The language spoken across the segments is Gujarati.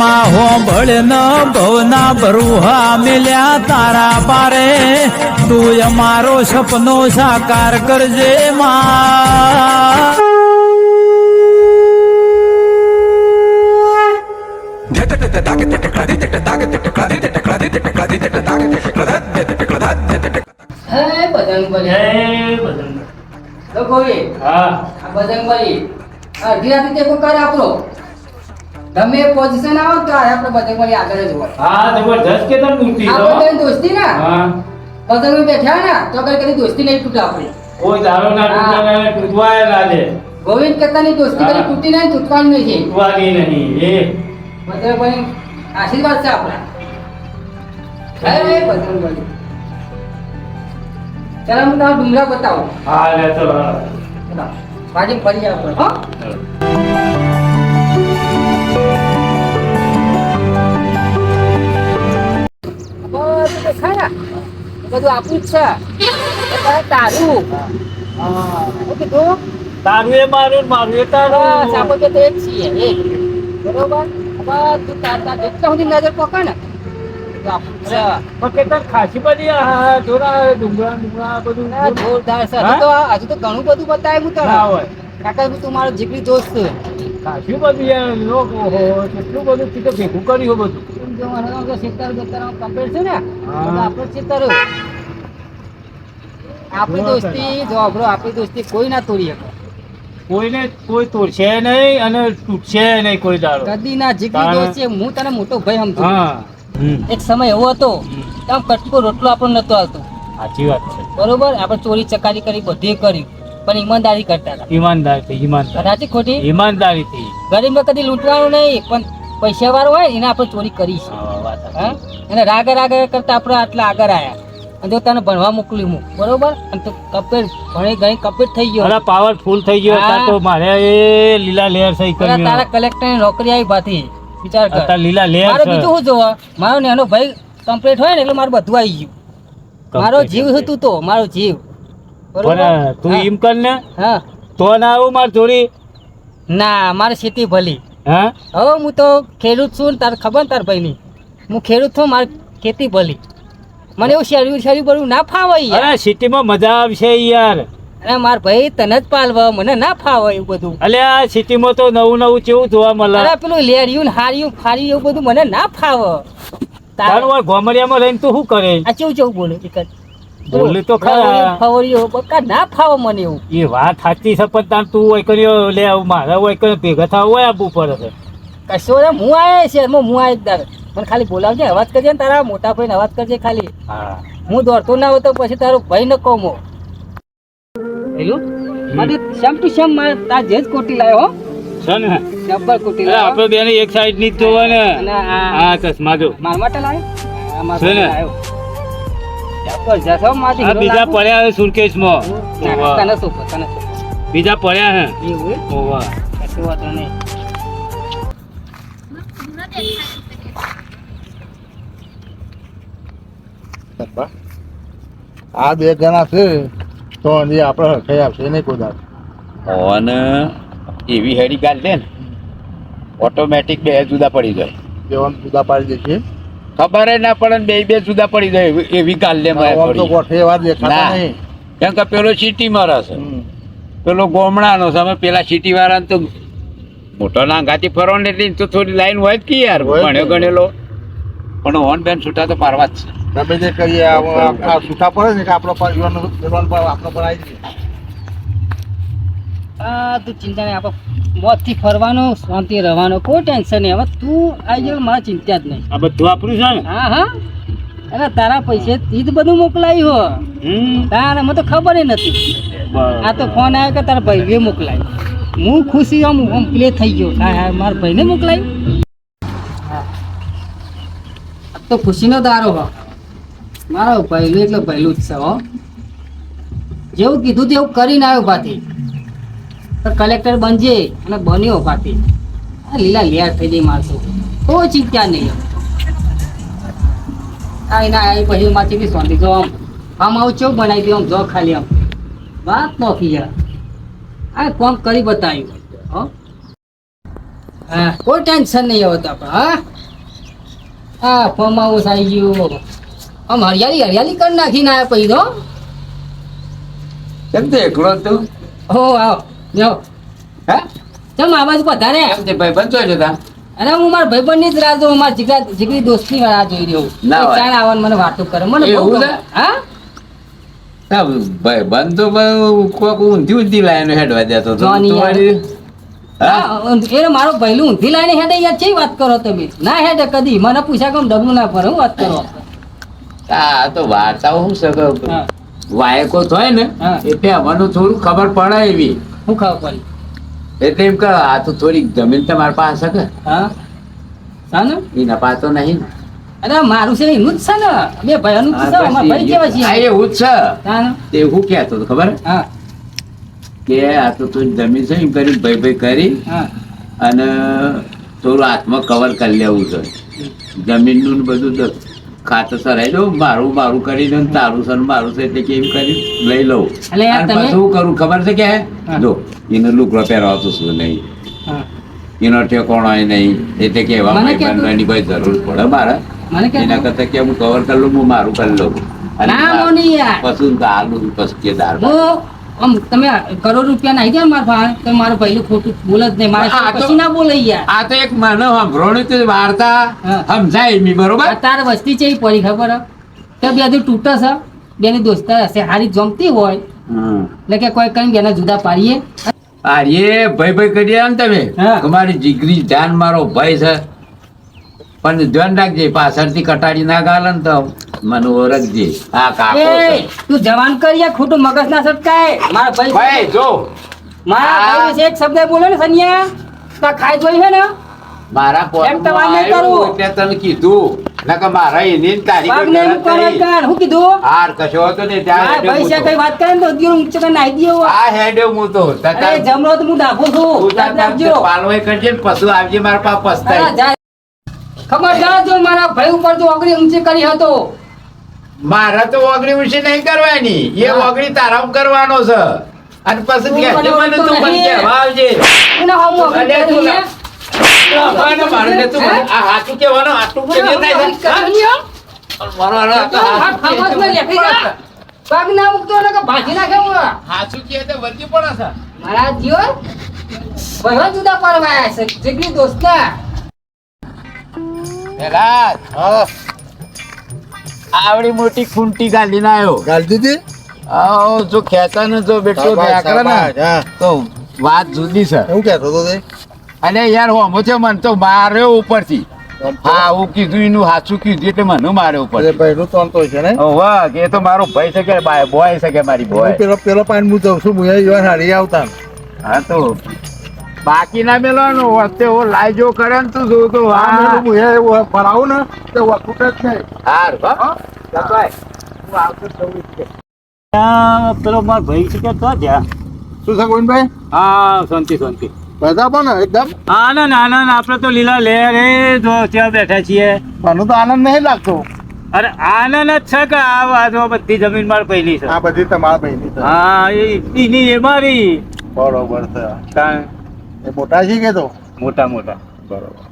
માં હોંભળ ન ભવના બરુહા મિલ્યા તારા પારે. તું અમારો સપનો સાકાર કરજે માં બજરંગ. તો કોઈ હા. આ બજરંગબલી અડધી રાતે ટેકો કરે આપણો. ગમે પોઝિશન આવો તો આપણે બજરંગબલી આગળ જ હોય. હા જબરજસ્ત કે તમ દોસ્તી આપણે દોસ્તી ને? હા. પતંગ બેઠા ને તો કઈ કદી દોસ્તી નહીં તૂટે આપણી. કોઈ દારૂ ના તૂટવાના તૂટવાય ના દે. ગોવિંદ કરતાની દોસ્તી કદી તૂટી નહીં તૂટવાની નહીં છે. તૂટવાની નહીં એ. બજરંગબલી આશીર્વાદ છે આપણા. હે બજરંગબલી ચાલો હું તમને ડુંગરા બતાવું. હા લે ચલો પાછી ફરી આપણે હો. બધું આપણું જ છે તારું કીધું તારું એ મારું મારું એ તારું. આપણે બે તો છીએ એક બરોબર? બધું તાર તાર જેટલા સુધી નજર પકડ ને કે જોરદાર છે. હજુ તો ઘણું બધું બતાવ્યું તને કાકા તું મારો જીગરી દોસ્ત ખાસી બધી યાર લોકો કેટલું બધું તું ભેગું કર્યું બધું. જો મને તો સિત્તેર બેત્તેર કમ્પ્લીટ છે ને? હા. સિત્તેર આપણી દોસ્તી જો આપણો આપણી દોસ્તી કોઈ ના તોડી શકે. કોઈને કોઈ તોડશે નહીં અને તૂટશે નહીં કોઈ દાડો. કદી ના જીગરી દોસ્ત છે હું તને મોટો ભાઈ સમજુ. હા. એક સમય એવો હતો આમ કટકો રોટલો આપણને નતો આવતો. સાચી વાત છે. બરોબર? આપણે ચોરી ચકારી કરી બધી કર્યું. પણ ઈમાનદારી કરતા હતા. ઈમાનદાર ઈમાનદાર. સાચી ખોટી ઈમાનદારીથી ગરીબને કદી લૂંટવાનું નહીં પણ પૈસા વાળો હોય એને આપણે ચોરી કરી છે. અને રાગે રાગે કરતા આપણે આટલા આગળ આયા. અને જો તને ભણવા મોકલી હું બરોબર? અને તો કપેટ ભણી ગણી કપેટ થઈ ગયો. અલા પાવરફુલ થઈ ગયો. તાર તો મારે એ લીલા લેયર સહી તારા કરી તારા કલેક્ટરની નોકરી આવી ભાતી વિચાર કર. તાર લીલા લેયર મારે બીજું શું જોવા? મારો નેનો ભાઈ કમ્પ્લીટ હોય ને એટલે મારું બધું આવી ગયું. મારો જીવ હતું તો મારો જીવ. પણ તું એમ કર ને હા. તો ના આવું માર જોડી. ના મારે ખેતી ભલી. હા? હવે હું તો ખેડૂત છું ને તારે ખબર ને તાર ભાઈની. હું ખેડૂત છું મારે ખેતી ભલી. મને એવું શરીર શરીર બધું ના ફાવે યાર. સિટીમાં મજા આવશે યાર. અરે માર ભાઈ તને જ પાલવા મને ના ફાવે એવું બધું. અલ્યા સિટીમાં તો નવું નવું કેવું જોવા મળે. અરે પેલું લેરિયું ને હારિયું ફારિયું એવું બધું મને ના ફાવે. તારું ગોમરિયામાં આ રહીને તું શું કરે? આ કેવું કેવું બોલે ટીકટ બોલે. તો ખરા. ફવરીઓ બકા ના ફાવ મને એવું? એ વાત સાચી છે પણ તાર તું હોય કર્યો લે આવું મારે હોય કર્યો ભેગા થાવ હોય આબુ પડે છે. કશો રે હું છે શહેરમાં હું આય દર મને ખાલી બોલાવજે અવાજ કરજે ને તારા મોટા ભાઈને અવાજ કરજે ખાલી. હા. હું દોડતો ના હોય તો પછી તારો ભાઈ ન કોમો હેલું? મારે શ્યામ ટુ મારે તાર જે જ કોટી લાયો હો. આપણે બેને એક સાઈડની જ જોવા ને હા ચશ્મા જો. માર માટે છે ને? માટે બીજા પડ્યા હે સુરકેશમાં તને શું તને બીજા પડ્યા હે? ઓવા કશું વાંધો નહીં. આ બે જણા છે તો હજી આપણે હરખાઈ આવશે નહીં કોઈ. અને એવી હેડી ગાલ દે ને ઓટોમેટિક બે જુદા પડી જાય. બે જુદા પાડી દેશે ખબર ના પડે બે બે જુદા પડી જાય એ વિકાલ ગાલ લે મારે આમ તો થોડી. ગોઠે એવા દેખાતા ના. નહીં. કેમ કે પેલો સિટીમાં રહેશે. પેલો ગોમડાનો છે. અમે પેલા સિટી વાળાને તો મોટો ના ગાતી ફરો ને એટલી તો થોડી લાઈન હોય જ કે યાર. ભણ્યો ગણેલો. પણ હોન બેન છૂટા તો પારવા જ છે. તમે જે કહીએ આ આ- આ છૂટા પડે ને કે આપણો પર આપણો પર આવી જાય? આ તું ચિંતા નહીં આપણે મોતથી ફરવાનો શાંતિ રહેવાનો કોઈ ટેન્શન નહીં. હવે તું આવી ગયો મારે ચિંતા જ નહીં. આ બધું આપણું છે ને? હા હા. અરે તારા પૈસે ઈ જ બધું મોકલાયું હો. તારા મને તો ખબર નથી. આ તો ફોન આવ્યો કે તારા ભાઈએ મોકલાય. હું ખુશી આમ આમ પ્લે થઈ ગયો. હા હા મારા ભાઈને મોકલાય. હા. તો ખુશીનો દારો હો. મારો પહેલું એટલે પહેલું જ છે હો. જેવું કીધું તેવું કરીને આવ્યો તો કલેક્ટર બનજે અને બન્યો પાટી લીલા લેર થઈ જઈ મારશો કોઈ ચિંતા નહીં. આ એના આવી પછી માંથી બી જો આમ. આમ આવું ચેવું બનાવી દઉં આમ જો ખાલી આમ. વાત નોખી યાર. આ કોમ કરી બતાવ્યું હો? હા કોઈ ટેન્શન નહીં હવે તો આપણે હા? હા ફોર્મ આવી ગયું. આમ હરિયાળી હરિયાળી કરી નાખીને આવ્યા પછી તો કેમ તે એકલો તું? હો આવો. જાઓ હે? ચમ આ બાજુ પધારે કેમ તે ભાઈ બંધો જતા અને હું મારા ભાઈબંધની જ રાહ જોઉં મારા જીગા જીગરી દોસ્તની રાહ જોઈ રહ્યો ના હોય. આવવાનું મને વાતો કરે. મને બહુ. છે? હા? હા, ભાઈ બંધ તો કોક ઊંધી ઊંધી લાઈનો હેડવા દેતો હતો. હા? હા, એ મારો ભાઈલું ઊંધી લાઈને હેડે યાર. ચેવી વાત કરો તમે? ના હેડે કદી. મને પૂછ્યા કેમ ડબલું ના પર હું વાત કરો? આ તો વાર્તાઓ શું શકો હા. વાયકો થાય ને એટલે મને થોડું ખબર પડે એવી. હું ખાવ પડી એટલે એમ કે આ તો થોડીક જમીન તમારી પાસે કે? હા? હા એ એના તો નહીં અરે મારું છે એનું જ છે ને. બે ભાઈઓનું જ છે અમાર ભાઈ કેવા છે? આ એવું જ છે. તે હું કહેતો તો ખબર? હા. કે આ તો થોડી જમીન છે એમ કરી ભાઈ ભાઈ કરી હા. અને થોડું હાથમાં કવર કરી લેવું છે. જમીનનું ને બધું ખાતર સરાઈ દઉં મારું મારું કરીને ને તારું સર મારું છે એટલે કે કરી? લઈ લઉં. શું કરું? ખબર છે કે? હા. જો એને લુગડો પહેરાવતો શું નહીં. એનો ઠેકોણો નહીં. એટલે કે એવા એની ભાઈબંધોની કોઈ જરૂર પડે મારે. એના કરતા કે હું કવર કરી લઉં હું મારું કરી લઉં. અને પછી આલુ પછી કે દાળ આમ તમે કરોડ રૂપિયા નાખી દે મારા ભાઈ તો મારો ભાઈ ખોટું બોલે જ નહીં. મારે પછી ના બોલે યાર. આ તો એક મને સાંભળવાની વાર્તા. સમજાય મી બરોબર? તાર વસ્તી છે એ પડી ખબર તો બે હજુ તૂટે છે. બેની દોસ્તાર હશે. હારી જમતી હોય. એટલે કે કોઈ કઈ બેને જુદા પાડીએ. અરે ભાઈ ભાઈ કરી આમ તમે. તમારી જીગરી જાન મારો ભાઈ છે. પણ ધ્યાન રાખજે પાછળથી કટાડી ના ગાલે ને તો. મને ઓળખજે આ કાકો એ તું જવાન કરીએ ખોટું મગજ ના સટકાય મારા ભાઈ ભાઈ જો. મારા ભાઈ વિશે એક શબ્દ બોલે ને સનિયા. તા ખાઈ જોઈ છે ને? મારા એમ તો પોતમાં વાત કરું. એટલે તને કીધું. નકર મારા એની ને તારી પગ ને ગરજ મુકાવા હું કીધું? હાર કશો તો ને ત્યાં ભાઈ છે કઈ વાત કરે તો દિયો ઊંચો કરીને નાઈ દયો આ હેડે હું તો અરે તતા- જમરો તો હું ડાભો છું. તું રાખજો. પાલવાઈ કરજે પશુ પછી આવજે મારા પા હા, પસ્તાય જા. ખબરદાર જો મારા ભાઈ ઉપર જો અગરી ઊંચી કરી હતો. મારે તો ઓગળી ઉછી નહીં કરવાની. એ. ઓગળી તારા કરવાનો છે. અને પછી મને તું મને. કહેવા આવજે. મારે ને ના ને જીઓ ભાઈઓ જુદા પડવાયા છે. જેટલી દોસ્તા પેલા હા. આવડી મોટી ખૂંટી ગાલી ના આવ્યો ગાલી દીધી? આવો જો ખેંચા ને જો બેટો નાકરે ને. તો વાત જુદી છે. એવું કહેતો તો? અને યાર હોમો છે મને તો માર્યો ઉપરથી. હા હું કીધું એનું સાચું કીધું એટલે મને મારે ઉપર ભાઈનું તોન તો છે ને? વાહ કે એ તો મારો ભાઈ છે કે બાય છે કે મારી બોય? પેલો પેલો પાણી હું જઉં છું હું અહીંયા હારી આવતા. હા તો. બાકી ના મેલવાનું વચ્ચે હું લાઈજો કરે ને તું જોઉં તો. આ મેલું હા હું અહીંયા ફરાવું ને તો વખૂટ જ નહીં. હાર હો. જપાય. હું આવતો જ જઉં ત્યાં પેલો મારો ભાઈ છે કે તો જ્યાં શું છે ગોવિંદભાઈ? હા શાંતિ શાંતિ. બધા પણ એકદમ? આનંદ આનંદ આપણે તો લીલા લે રે જો ત્યાં બેઠા છીએ. મને તો આનંદ નહીં લાગતો. અરે આનંદ જ છે કે આ વાતો બધી જમીન માર પહેલી છે? આ બધી તમારા પહેલી છે. હા એ એની એ મારી. બરોબર છે. એ મોટા છે કે તો? મોટા મોટા. બરોબર.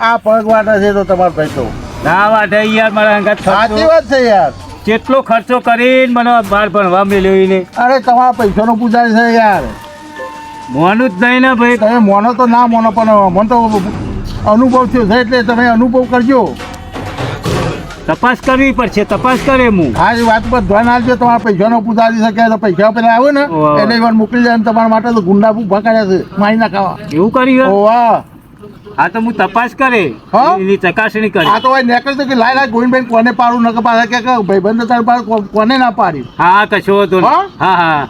આ પગ વાટા છે તો તમારો ભાઈ તો. ના વાટે યાર મારા અંગત સાચી વાત છે યાર. કેટલો ખર્ચો કરીને મને બહાર ભણવા મેલ્યો એને? અરે તમારા પૈસાનો પૂજારી છે યાર. મોનું જ નહીં ને ભાઈ. તમે મોનો તો ના મોનો પણ મને તો અનુભવ થયો છે એટલે તમે અનુભવ કરજો. તપાસ કરવી પડશે તપાસ કરે હું. આ વાત પર ધ્યાન આપજો તમારા પૈસાનો પૂજારી છે કે તો પૈસા પેલા આવે ને. એટલે વાર મોકલી જાય તમારા માટે તો ગુંડા ઊભા કર્યા છે મારી ના ખાવા. એવું કરી હા તો હું તપાસ કરે? એની ચકાસણી આ કરે તો ભાઈ નીકળતો કે લાય લાય ગોવિંદભાઈ કોને પાડું? નકર પાડે કે ભાઈ ભાઈબંધ તાર પાડ કોને ના પાડી? હા કશો હતો હા? હા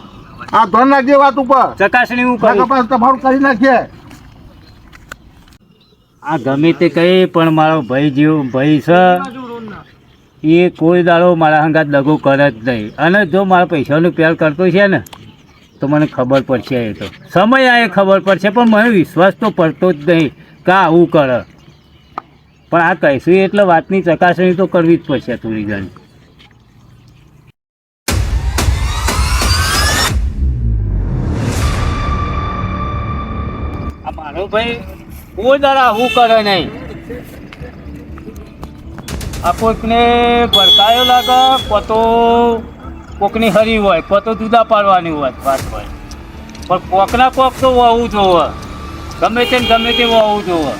આ ધ્યાન નાખજે વાત ઉપર. ચકાસણી હું કરું. તમારું કરી નાખીએ. આ ગમે તે કહે પણ મારો ભાઈ જેવો ભાઈ છે. એ કોઈ દાડો મારા હંગાત દગો કરે જ નહીં. અને જો મારા પૈસાનો પ્યાર કરતો છે ને, તો મને ખબર પડશે એ તો. સમય આ ખબર પડશે, પણ મને વિશ્વાસ તો પડતો જ નહીં કે આવું કરે. પણ આ કહીશું એટલે વાતની ચકાસણી તો કરવી જ પડશે થોડી ઘણી. આ ભાઈ કોઈ દાડા આવું કરે નહીં. આ કોઈકને ભડકાયો લાગે કોતો કોકની હરી હોય કોતો જુદા પાડવાની હોય વાત હોય. પણ કોકના કોક તો હોવું જોવે. ગમે તે ને ગમે તે હોવું જોવે.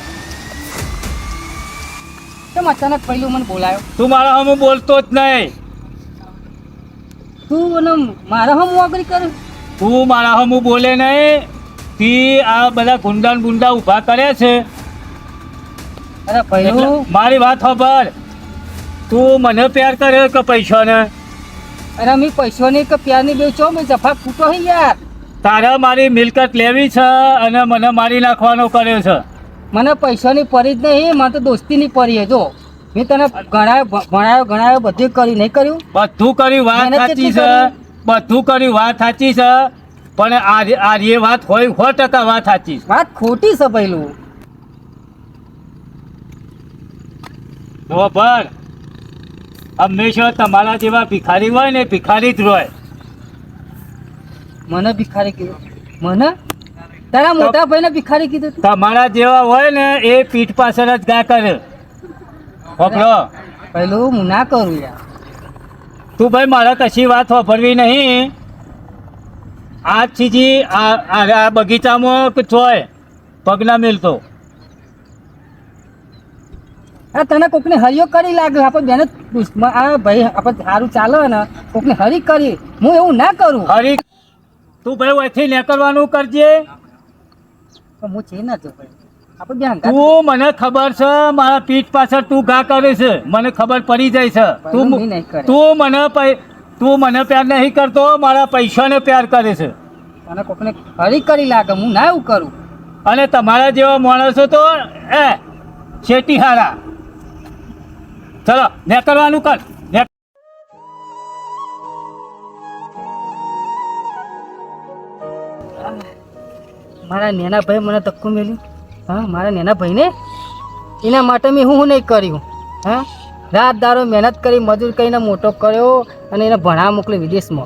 કેમ અચાનક પહેલું મને બોલાયો? તું મારા હમ બોલતો જ નહીં. તું અને મારા હમ વાગરી કર? તું મારા હમ બોલે નહીં તી આ બધા ગુંડા ગુંડા ઊભા કરે છે. અરે પહેલું? મારી વાત ખબર તું મને પ્યાર કરે કે પૈસાને? અરે મેં પૈસાની કે પ્યારની બે છો મેં જફા ખૂટો હે યાર. તારે મારી મિલકત લેવી છે અને મને મારી નાખવાનો કર્યો છે. મને પૈસાની પરી જ નહીં મને તો દોસ્તીની પરી હે જો. મેં તને ગણાયો ભણાયો ગણાયો બધું કર્યું નહીં કર્યું? બધું કર્યું વાત સાચી છે. બધું કર્યું વાત સાચી છે. પણ આ એ વાત હોય સો ટકા વાત સાચી વાત ખોટી છે જો પણ હંમેશા તમારા જેવા ભિખારી હોય ને ભિખારી જ હોય મને ભિખારી કીધું. મને? તારા મોટા ભાઈને ભિખારી કીધું તમારા જેવા હોય ને એ પીઠ પાછળ જ ગા કરે. પકડો પેલું હું ના કરું યાર. તું ભાઈ મારા કશી વાત વાપરવી નહીં. આ ચીજી આ બગીચામાં થોય પગ ના મિલતો આ તને કોકને હરિયો કરી લાગે આપણે બેને આ ભાઈ આપણે સારું ચાલે ને કોકને હરી કરી. હું એવું ના કરું. હરી તું ભાઈ અહીંથી નીકળવાનું કરજે. હું છે ના જો ભાઈ. તું મને ખબર છે મારા પીઠ પાછળ તું ઘા કરે છે. મને ખબર પડી જાય છે. તું. તું મને તું મને પ્યાર નહીં કરતો મારા પૈસાને પ્યાર કરે છે. તને કોકને હરી કરી લાગે હું ના એવું કરું. અને તમારા જેવા માણસો તો એ શેટી હારા. ચલો, નીકળવાનું કર. મારા નેના ભાઈ મને ધક્કો મેલ્યું. હા, મારા નેના ભાઈને એના માટે મેં હું નહીં કર્યું? હા? રાત દારો મહેનત કરી, મજૂર કરીને મોટો કર્યો અને એને ભણાવવા મોકલી વિદેશમાં.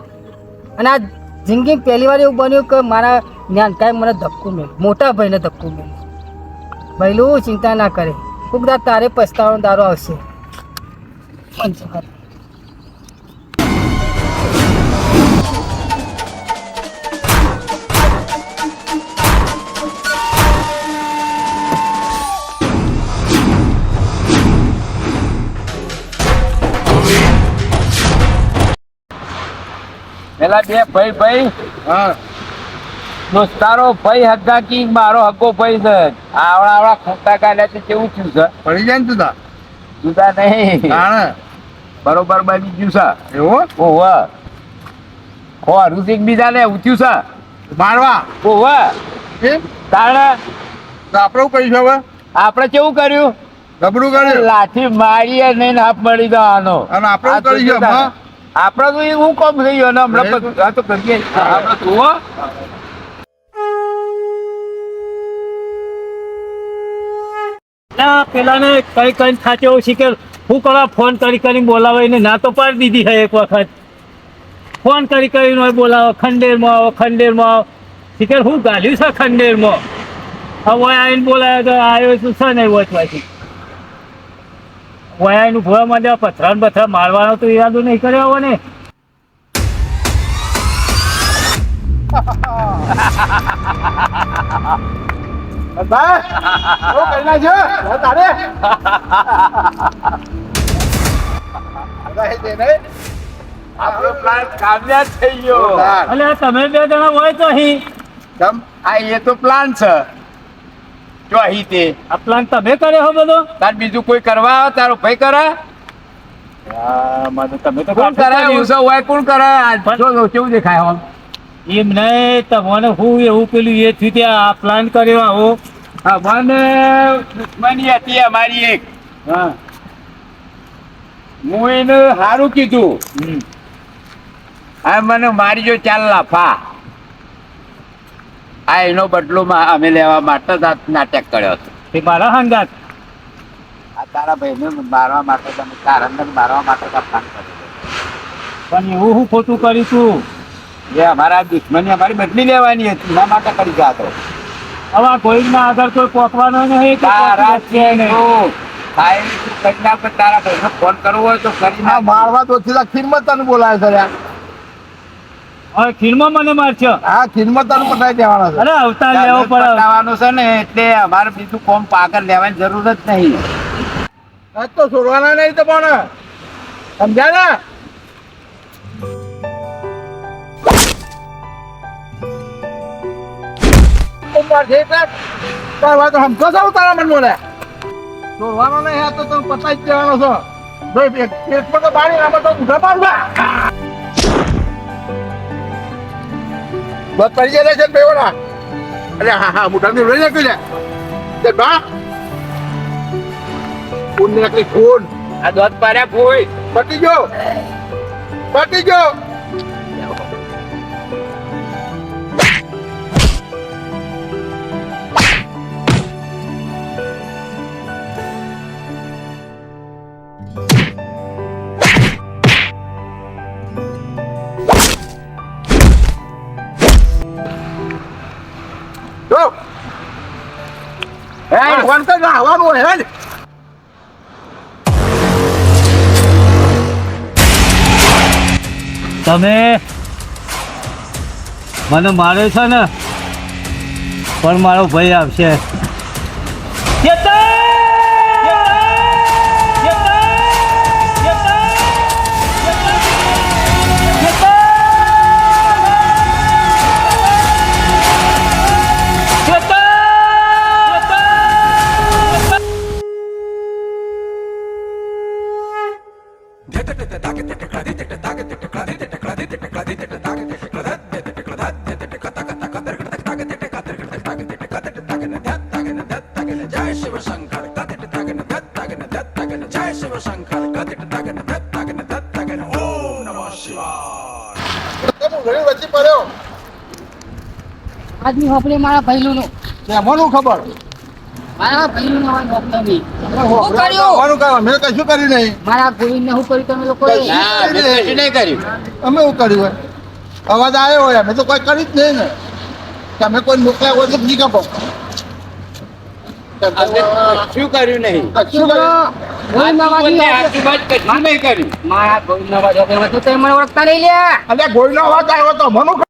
અને આ જિંદગી પહેલી વાર એવું બન્યું કે મારા જ્ઞાનકાએ મને ધક્કો મેલ્યું. મોટા ભાઈને ધક્કો મેલ્યું. પહેલું ચિંતા ના કરે. કોક તારે પસ્તાવાનો દારો આવશે. પંચવાર પેલા બે ભાઈ ભાઈ. હા. દોસ્તારો ભાઈ હગા કી મારો હગો ભાઈ છે. આવડા આવડા ખોટા કાઢ્યા છે કેવું થયું છે? પડી જાય ને તું જુદા નહીં. બરોબર બની ગયું સા એવું ઓહો ખોરું છે એકબીજાને ઉઠ્યું સા મારવા. ઓહો કેમ તાણે? તો આપણે શું કરીશું હવે? આપણે કેવું કર્યું? ગબડું કર્યું. લાઠી મારી અને હાફ મળી જવાનો. અને આપણે શું કરીશું હા આપણે તો એ હું કોમ થઈ ગયો ને હમણાં આ તો કરીએ આપણે જુઓ પેલા ને કઈ કઈ થાચે શીખે હું કરવા ફોન કરી કરી બોલાવે એને ના તો પાડી દીધી હે એક વખત. ફોન કરી કરીને હોય બોલાવો ખંડેરમાં આવો ખંડેરમાં આવો. શીખર હું ગાલ્યું છે ખંડેરમાં? હવે આવીને બોલાયો તો આવ્યો છું છે નહીં વચવાથી વયાનું ભોવા માટે પથરાન ને પથરા મારવાનો તો ઈરાદો નહીં કર્યો હોય ને. બસ. કરી? તારે? આપણો પ્લાન કામયાબ થઈ ગયો. એટલે તમે બે જણા હોય તો અહીં. કેમ? આ એ તો પ્લાન છે. જો અહીં તે. આ પ્લાન તમે કર્યો હો બધો? તાર બીજું કોઈ કરવા આવે તારો ભાઈ કરે? તમે તો કોણ કરે? એવું હોય કોણ કરે? આ જો કેવું દેખાય આમ એમ નહીં તમને હું એવું પેલું એ થયું ત્યાં આ પ્લાન કર્યો આવો. મને દુશ્મની હતી અમારી એક. હા. હું એને સારું કીધું. આ મને મારી જો ચાલ લાફા. આ એનો બદલો અમે લેવા માટે નાટક કર્યો હતો. એ મારા હંગાત? આ તારા ભાઈને મારવા માટે તમે તારા અંદર મારવા માટે પ્લાન કર્યો પણ એવું હું ખોટું કરીશું જે અમારા દુશ્મની અમારી બદલી લેવાની હતી એના માટે કરી ગયા હતો હવે કોઈ ના આધાર કોઈ પોકવાનો નહીં તારા પોકી જશે નહીં. તું ખાઈ કરી નાખ કે તારા ભાઈને ફોન કરવો હોય તો કરી આ મારવા તો છેલ્લા ખીરમાં તને બોલાવે છે હવે ખીરમાં મને મારશો? આ ખીરમાં તને પટાઈ દેવાના છે. અરે અવતાર લેવો પડે. પટાવવાનું છે ને એટલે અમારે બીજું કોમ પાકર લેવાની જરૂર જ નહીં. આજ તો છોડવાના નહીં તો પણ. સમજ્યા ને? ઉંમર છે એટલે તારી વાત સમજો છો તારા મન લે. છોડવાનો નહીં આ તો તું પતાઈ જ દેવાનો છો. ભાઈ એક પણ તો બાળી આમાં તો ઊંધા પાડવા બસ પડી જાય છે બેવડા. અરે હા હા મોટાની લઈ નાખી લે. તે બા. ખૂન નીકળી ખૂન. આ દોત પાડ્યા ફૂઈ પટી ગયો. પટી ગયો. આવવાનું હે ને તમે મને માર્યો છે ને પણ મારો ભાઈ આવશે. કેમ ઘણી વચ્ચે પડ્યો. આજની હોપડી મારા ભૈલું એમાં નું ખબર? મારા ભૈલું નો હોપડી શું કર્યું? આવવાનું કામ મેં કશું કર્યું નહીં? મારા ગોવિંદને શું કર્યું તમે લોકોએ? ના મેં કશું નહીં? કર્યું. અમે શું કર્યું હોય? અવાજ આવ્યો હોય અમે તો કોઈ કરી જ નહીં ને. તમે કોઈ મોકલ્યા હોય તો નહીં કાપો શું કર્યું નહીં? કશું કર્યું કર્યું મારા અને ગોળનો અવાજ આવ્યો તો મનું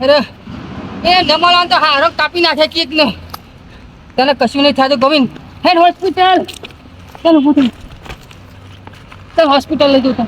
અરે, એ ધમાલા તો હારો કાપી નાખે કીક ને તને કશું નહીં થતું ગોવિંદ, હે હોસ્પિટલ ચાલ થઈ ચાલ હોસ્પિટલ લઈ જઉં તને.